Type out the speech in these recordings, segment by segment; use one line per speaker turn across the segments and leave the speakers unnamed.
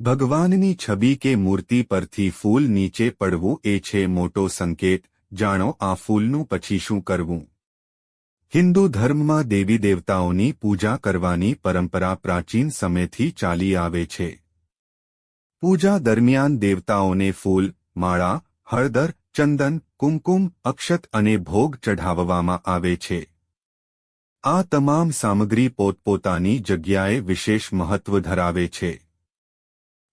ભગવાનની છબી કે મૂર્તિ પરથી ફૂલ નીચે પડવું એ છે મોટો સંકેત. જાણો, આ ફૂલનું પછી શું કરવું? હિન્દુ ધર્મમાં દેવી દેવતાઓની પૂજા કરવાની પરંપરા પ્રાચીન સમયથી ચાલી આવે છે. પૂજા દરમિયાન દેવતાઓને ફૂલ, માળા, હળદર, ચંદન, કુમકુમ, અક્ષત અને ભોગ ચઢાવવામાં આવે છે. આ તમામ સામગ્રી પોતપોતાની જગ્યાએ વિશેષ મહત્વ ધરાવે છે.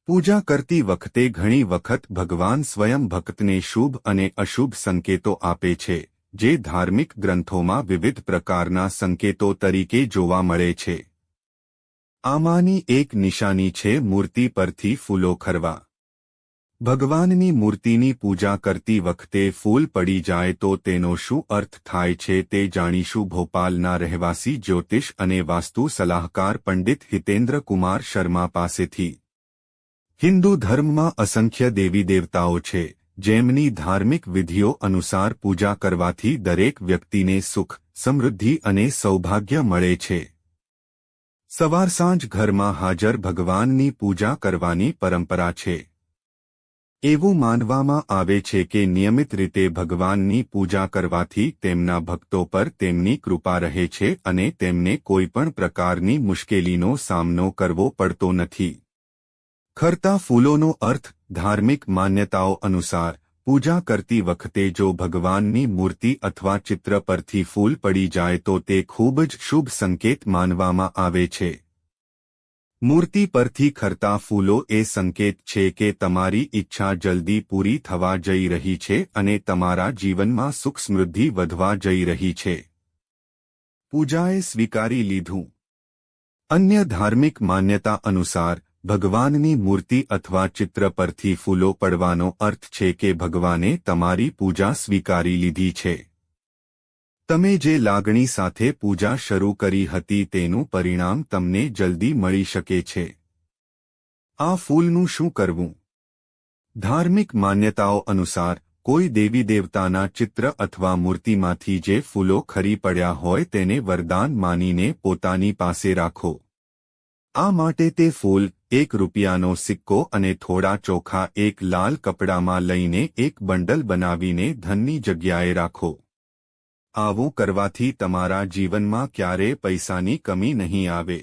પૂજા કરતી વખતે ઘણી વખત ભગવાન સ્વયં ભક્તને શુભ અને અશુભ સંકેતો આપે છે, જે ધાર્મિક ગ્રંથોમાં વિવિધ પ્રકારના સંકેતો તરીકે જોવા મળે છે. આમાંની એક નિશાની છે મૂર્તિ પરથી ફૂલો ખરવા. ભગવાનની મૂર્તિની પૂજા કરતી વખતે ફૂલ પડી જાય તો તેનો શું અર્થ થાય છે તે જાણીશું ભોપાલના રહેવાસી જ્યોતિષ અને વાસ્તુ સલાહકાર પંડિત હિતેન્દ્ર કુમાર શર્મા પાસેથી. હિન્દુ ધર્મમાં અસંખ્ય દેવી દેવતાઓ છે, જેમની ધાર્મિક વિધિઓ અનુસાર પૂજા કરવાથી દરેક વ્યક્તિને સુખ, સમૃદ્ધિ અને સૌભાગ્ય મળે છે. સવાર સાંજ ઘરમાં હાજર ભગવાનની પૂજા કરવાની પરંપરા છે. એવું માનવામાં આવે છે કે નિયમિત રીતે ભગવાનની પૂજા કરવાથી તેમના ભક્તો પર તેમની કૃપા રહે છે અને તેમને કોઈપણ પ્રકારની મુશ્કેલીનો સામનો કરવો પડતો નથી. ખરતા ફૂલોનો અર્થ ધાર્મિક માન્યતાઓ અનુસાર, પૂજા કરતી વખતે જો ભગવાનની મૂર્તિ અથવા ચિત્ર પરથી ફૂલ પડી જાય તો તે ખૂબ જ શુભ સંકેત માનવામાં આવે છે. મૂર્તિ પરથી ખરતા ફૂલો એ સંકેત છે કે તમારી ઈચ્છા જલ્દી પૂરી થવા જઈ રહી છે અને તમારા જીવનમાં સુખ સમૃદ્ધિ વધવા જઈ રહી છે. પૂજાએ સ્વીકારી લીધું. અન્ય ધાર્મિક માન્યતા અનુસાર ભગવાનની મૂર્તિ અથવા ચિત્ર પરથી ફૂલો પડવાનો અર્થ છે કે ભગવાને તમારી પૂજા સ્વીકારી લીધી છે. તમે જે લાગણી સાથે પૂજા શરૂ કરી હતી તેનું પરિણામ તમને જલ્દી મળી શકે છે. આ ફૂલનું શું કરવું? ધાર્મિક માન્યતાઓ અનુસાર, કોઈ દેવી દેવતાના ચિત્ર અથવા મૂર્તિમાંથી જે ફૂલો ખરી પડ્યા હોય તેને વરદાન માનીને પોતાની પાસે રાખો. આ માટે તે ફૂલ એક રૂપિયાનો સિક્કો અને થોડા ચોખા એક લાલ કપડામાં લઈને એક બંડલ બનાવીને ધનની જગ્યાએ રાખો. આવું કરવાથી તમારા જીવનમાં ક્યારે પૈસાની કમી નહીં આવે.